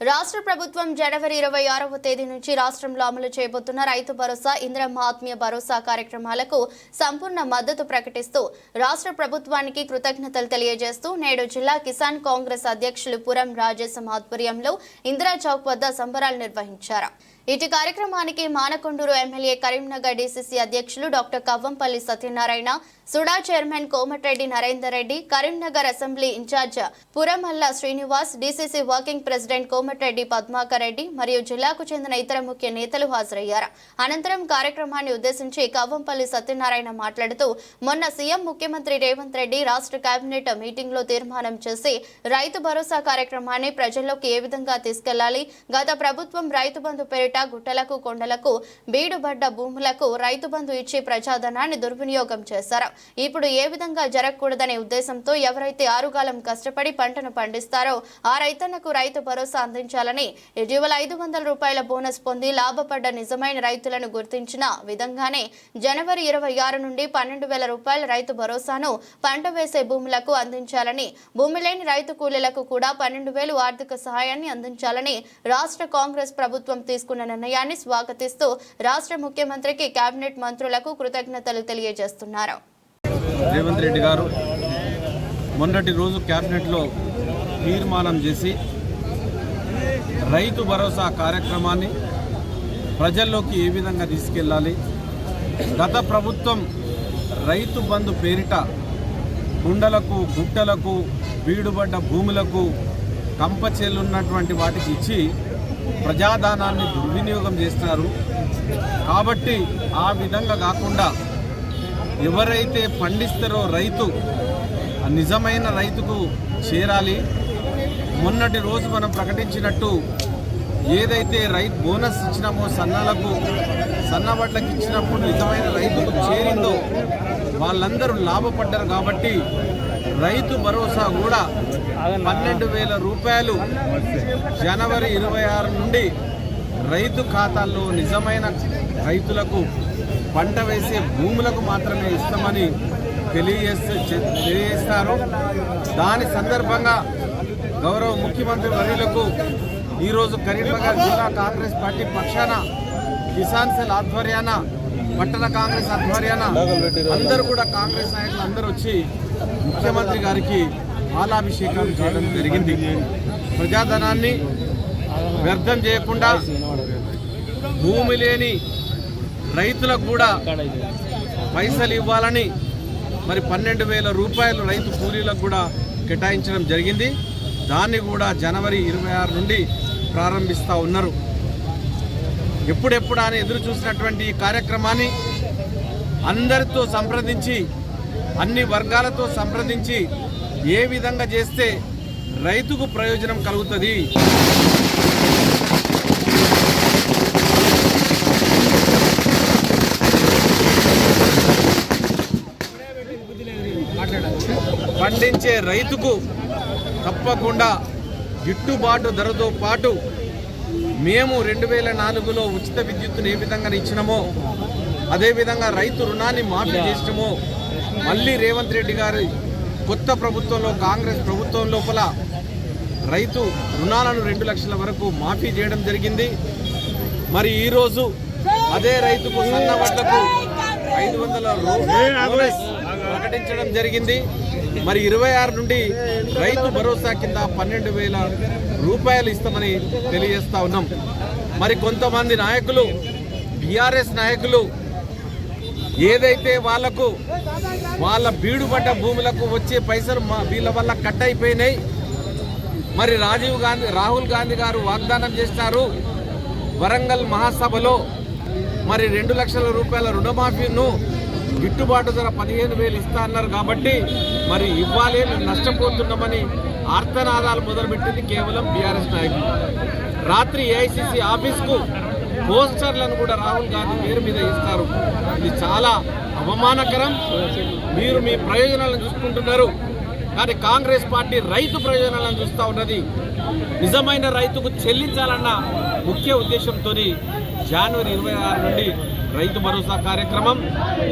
రాష్ట్ర ప్రభుత్వం జనవరి ఇరవై ఆరవ తేదీ నుంచి రాష్ట్రంలో అమలు చేయబోతున్న రైతు భరోసా ఇంద్రమ్మ ఆత్మీయ భరోసా కార్యక్రమాలకు సంపూర్ణ మద్దతు ప్రకటిస్తూ రాష్ట్ర ప్రభుత్వానికి కృతజ్ఞతలు తెలియజేస్తూ నేడు జిల్లా కిసాన్ కాంగ్రెస్ అధ్యక్షులు పురం రాజేశం ఆధ్వర్యంలో ఇందిరా చౌక్ వద్ద సంబరాలు నిర్వహించారు. ఇటు కార్యక్రమానికి మానకొండూరు ఎమ్మెల్యే కరీంనగర్ డీసీసీ అధ్యక్షులు doctor Kavvampally Satyanarayana SUDA chairman Komatireddy Narender Reddy Karimnagar assembly incharge Puramalla Srinivas DCC working president Komatireddy Padmakar Reddy మరియు జిల్లాకు చెందిన ఇతర ముఖ్య నేతలు హాజరయ్యారు. అనంతరం కార్యక్రమాన్ని ఉద్దేశించి కవ్వంపల్లి సత్యనారాయణ మాట్లాడుతూ మొన్న సీఎం ముఖ్యమంత్రి రేవంత్ రెడ్డి రాష్ట్ర కేబినెట్ మీటింగ్లో తీర్మానం చేసి రైతు భరోసా కార్యక్రమాన్ని ప్రజల్లోకి ఏ విధంగా తీసుకెళ్ళాలి? గత ప్రభుత్వం రైతు బంధు పేరిట గుట్టలకు కొండలకు బీడుబడ్డ భూములకు రైతు బంధు ఇచ్చి ప్రజాధనాన్ని దుర్వినియోగం చేశారు. ఇప్పుడు ఏ విధంగా జరగకూడదనే ఉద్దేశంతో ఎవరైతే ఆరుగాలం కష్టపడి పంటను పండిస్తారో ఆ రైతన్నకు రైతు భరోసా అందించాలని ఇటీవల ఐదు వందల రూపాయల బోనస్ పొంది లాభపడ్డ నిజమైన రైతులను గుర్తించిన విధంగానే జనవరి ఇరవై ఆరు నుండి పన్నెండు వేల రూపాయల రైతు భరోసాను పంట వేసే భూములకు అందించాలని భూమి లేని రైతు కూలీలకు కూడా పన్నెండు వేలు ఆర్థిక సహాయాన్ని అందించాలని రాష్ట్ర కాంగ్రెస్ ప్రభుత్వం తీసుకున్న నిర్ణయాన్ని స్వాగతిస్తూ రాష్ట్ర ముఖ్యమంత్రికి కేబినెట్ మంత్రులకు కృతజ్ఞతలు తెలియజేస్తున్నారు. రేవంత్ రెడ్డి గారు మొన్నటి రోజు క్యాబినెట్లో తీర్మానం చేసి రైతు భరోసా కార్యక్రమాన్ని ప్రజల్లోకి ఏ విధంగా తీసుకెళ్ళాలి? గత ప్రభుత్వం రైతు బంధు పేరిట కుండలకు గుట్టలకు బీడుబడ్డ భూములకు కంపచేలున్నటువంటి వాటికి ఇచ్చి ప్రజాదానాన్ని దుర్వినియోగం చేస్తున్నారు. కాబట్టి ఆ విధంగా కాకుండా ఎవరైతే పండిస్తారో రైతు నిజమైన రైతుకు చేరాలి. మొన్నటి రోజు మనం ప్రకటించినట్టు ఏదైతే రైతు బోనస్ ఇచ్చినామో సన్నాలకు సన్నబడ్లకు ఇచ్చినప్పుడు నిజమైన రైతుకు చేరిందో వాళ్ళందరూ లాభపడ్డారు కాబట్టి రైతు భరోసా కూడా పన్నెండు వేల రూపాయలు. జనవరి ఇరవై ఆరు నుండి రైతు ఖాతాల్లో నిజమైన రైతులకు పంట వేసే భూములకు మాత్రమే ఇస్తామని తెలియజేస్తే తెలియజేస్తారు. దాని సందర్భంగా గౌరవ ముఖ్యమంత్రి వర్యులకు ఈరోజు కరీంనగర్ జిల్లా కాంగ్రెస్ పార్టీ పక్షాన కిసాన్ సెల్ ఆధ్వర్యాన పట్టణ కాంగ్రెస్ ఆధ్వర్యాన అందరూ కూడా కాంగ్రెస్ నాయకులు అందరూ వచ్చి ముఖ్యమంత్రి గారికి పాలాభిషేకం చేయడం జరిగింది. ప్రజాధనాన్ని వ్యర్థం చేయకుండా భూమి లేని రైతులకు కూడా పైసలు ఇవ్వాలని మరి పన్నెండు వేల రూపాయలు రైతు కూలీలకు కూడా కేటాయించడం జరిగింది. దాన్ని కూడా జనవరి ఇరవై ఆరు నుండి ప్రారంభిస్తూ ఉన్నారు. ఎప్పుడెప్పుడు అని ఎదురు చూసినటువంటి ఈ కార్యక్రమాన్ని అందరితో సంప్రదించి అన్ని వర్గాలతో సంప్రదించి ఏ విధంగా చేస్తే రైతుకు ప్రయోజనం కలుగుతుంది? పండించే రైతుకు తప్పకుండా గిట్టుబాటు ధరతో పాటు మేము రెండు వేల నాలుగులో ఉచిత విద్యుత్తును ఏ విధంగా ఇచ్చినామో అదేవిధంగా రైతు రుణాన్ని మాఫీ చేసినామో మళ్ళీ రేవంత్ రెడ్డి గారి కొత్త ప్రభుత్వంలో కాంగ్రెస్ ప్రభుత్వం లోపల రైతు రుణాలను రెండు లక్షల వరకు మాఫీ చేయడం జరిగింది. మరి ఈరోజు అదే రైతుకు సన్న వడ్లకు ఐదు వందల ప్రకటించడం జరిగింది. మరి ఇరవై ఆరు నుండి రైతు భరోసా కింద పన్నెండు వేల రూపాయలు ఇస్తామని తెలియజేస్తా ఉన్నాం. మరి కొంతమంది నాయకులు బీఆర్ఎస్ నాయకులు ఏదైతే వాళ్ళకు వాళ్ళ బీడుపడ్డ భూములకు వచ్చే పైసలు మా వీళ్ళ వల్ల కట్ అయిపోయినాయి. మరి రాజీవ్ గాంధీ రాహుల్ గాంధీ గారు వాగ్దానం చేశారు వరంగల్ మహాసభలో మరి రెండు లక్షల రూపాయల రుణమాఫీను గిట్టుబాటు ధర పదిహేను వేలు ఇస్తా అన్నారు కాబట్టి మరి ఇవ్వాలి మేము నష్టపోతున్నామని ఆర్తనాదాలు మొదలుపెట్టింది కేవలం బీఆర్ఎస్ నాయకులు. రాత్రి ఏఐసిసి ఆఫీస్కు పోస్టర్లను కూడా రాహుల్ గాంధీ పేరు మీద ఇస్తారు. ఇది చాలా అవమానకరం. మీరు మీ ప్రయోజనాలను చూసుకుంటున్నారు. కానీ కాంగ్రెస్ పార్టీ రైతు ప్రయోజనాలను చూస్తూ ఉన్నది. నిజమైన రైతుకు చెల్లించాలన్న ముఖ్య ఉద్దేశంతో జనవరి ఇరవై ఆరు నుండి రైతు భరోసా కార్యక్రమం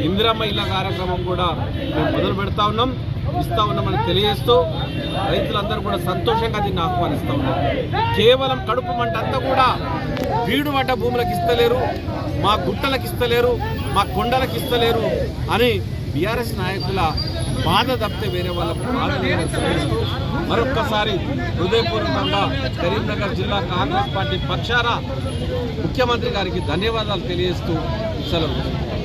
ఇందిరమ్మ ఇళ్ళ కార్యక్రమం కూడా మేము మొదలు పెడతా ఉన్నాం ఇస్తా ఉన్నామని తెలియజేస్తూ రైతులందరూ కూడా సంతోషంగా దీన్ని ఆహ్వానిస్తూ ఉన్నారు కేవలం కడుపు మంట అంతా కూడా బీడు పడ్డ భూములకు ఇస్తలేరు మా గుట్టలకు ఇస్తలేరు మా కొండలకు ఇస్తలేరు అని బీఆర్ఎస్ నాయకుల బాధ తప్పితే వేరే వాళ్ళ బాధ మరొక్కసారి హృదయపూర్వకంగా కరీంనగర్ జిల్లా కాంగ్రెస్ పార్టీ పక్షాన ముఖ్యమంత్రి గారికి ధన్యవాదాలు తెలియజేస్తూ సెలవు